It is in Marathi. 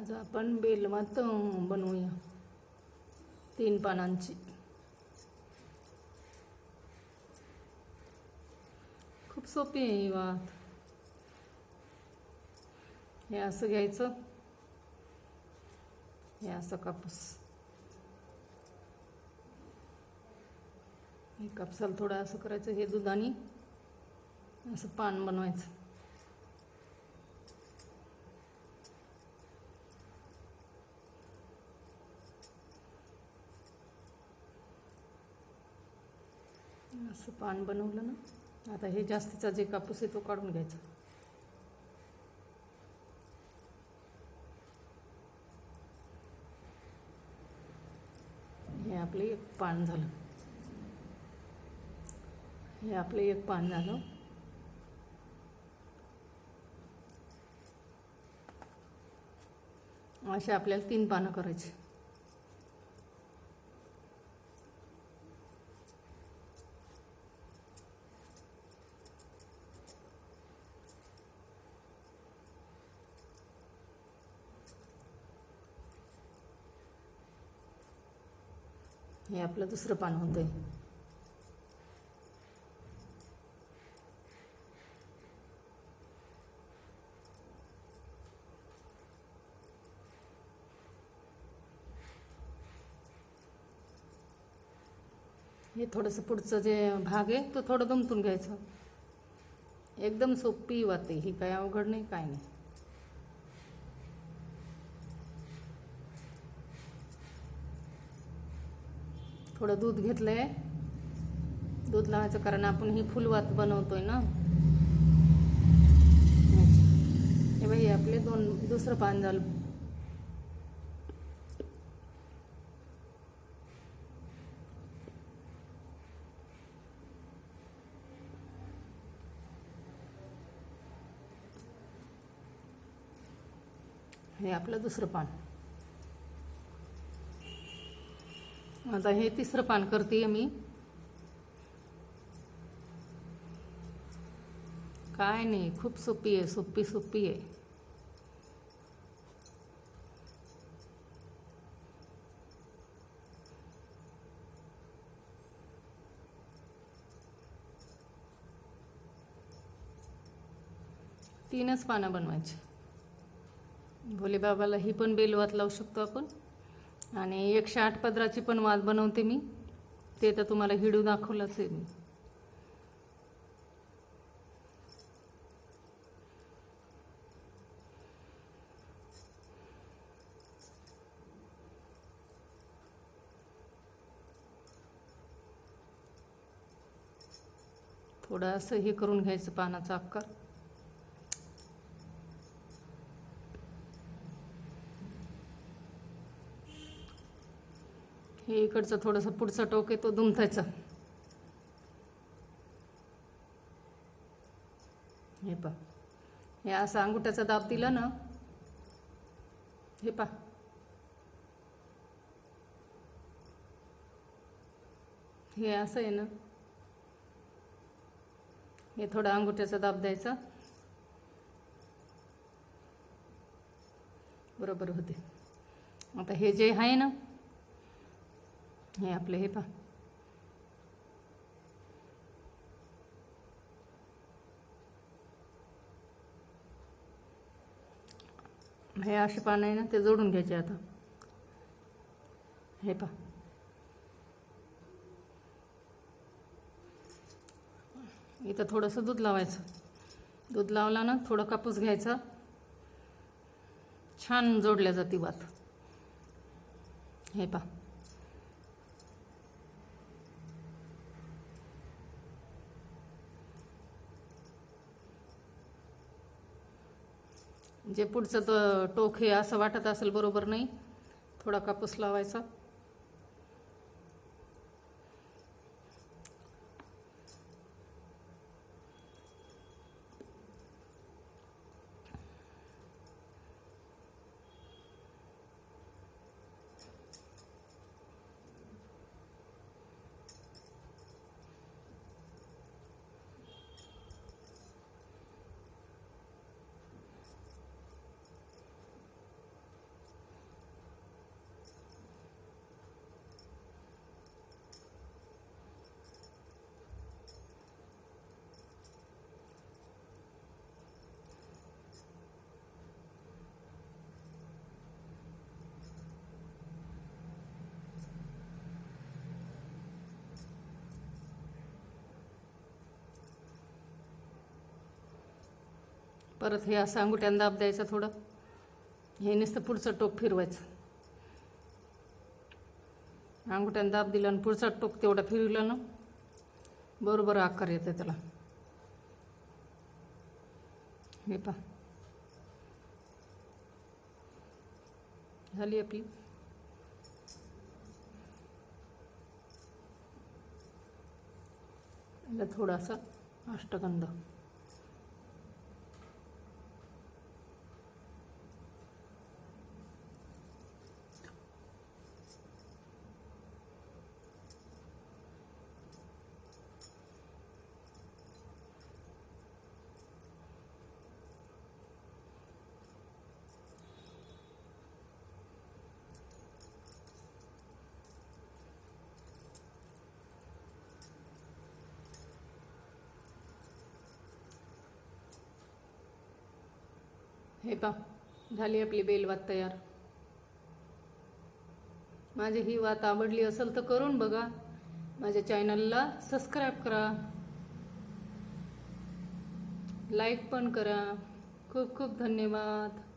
आज आपण बेलवात बनवूया. तीन पानांची. खूप सोपी आहे ही वात. हे असं घ्यायचं. हे असं कापूस. हे कापसाला थोडं असं करायचं हे दुधाने. असं पान बनवायचं. असं पान बनवलं ना आता हे जास्तीचा जे कापूस आहे तो काढून घ्यायचा. हे आपले एक पान झालं. हे आपले एक पान झालं. असे आपल्याला तीन पानं करायची. हे आपलं दुसरं पान होतंय. हे थोडंसं पुढचं जे भाग आहे तो थोडं दमतून घ्यायचं. एकदम सोपी वाते ही काय अवघड नाही काय नाही. थोडं दूध घेतलंय. दूध लावायचं कारण आपण ही फुलवात बनवतोय ना. हे बाई आपले दोन दुसरं पान झालं हे आपलं दुसरं पान. आता हे तिसरं पान करते मी. काय नाही खूप सोपी आहे सोपी सोपी आहे. तीनच पानं बनवायची. भोलेबाबाला ही पण बेलवात लावू शकतो आपण? आणि एकशे आठ पदराची पण वाज बनवते मी. ते तर तुम्हाला हिडू दाखवलंच आहे मी. थोडं असं हे करून घ्यायचं पानाचा आकार हे इकडचं थोडंसं पुढचं टोक आहे तो दुमतायचा हे पा हे असं अंगुठ्याचा दाब दिला ना हे पा हे असं आहे ना. हे थोडा अंगुठ्याचा दाब द्यायचा. बरोबर होते. आता हे जे आहे ना हे आपलं हे पा हे असे पानं आहे ना ते जोडून घ्यायचे आता. हे पा इथं थोडंसं दूध लावायचं. दूध लावला ना थोडं कापूस घ्यायचा. छान जोडल्या जाते वात. हे पा जे पुढचं तर टोक हे असं वाटत असेल बरोबर नाही. थोडा कापूस लावायचा. परत हे असं अंगुठ्यानं दाब द्यायचं थोडं. हे नुसतं पुढचं टोक फिरवायचं. अंगुठ्यानं दाब दिला आणि पुढचा टोक तेवढा फिरवला ना बरोबर आकार येते त्याला. हे पा झाली आपली. थोडासा अष्टगंध. हे पा झाली आपली बेलवात तयार. माझी ही वात आवडली असेल तर करून बघा. माझ्या चॅनलला सबस्क्राईब करा. लाईक पण करा. खूप खूप धन्यवाद.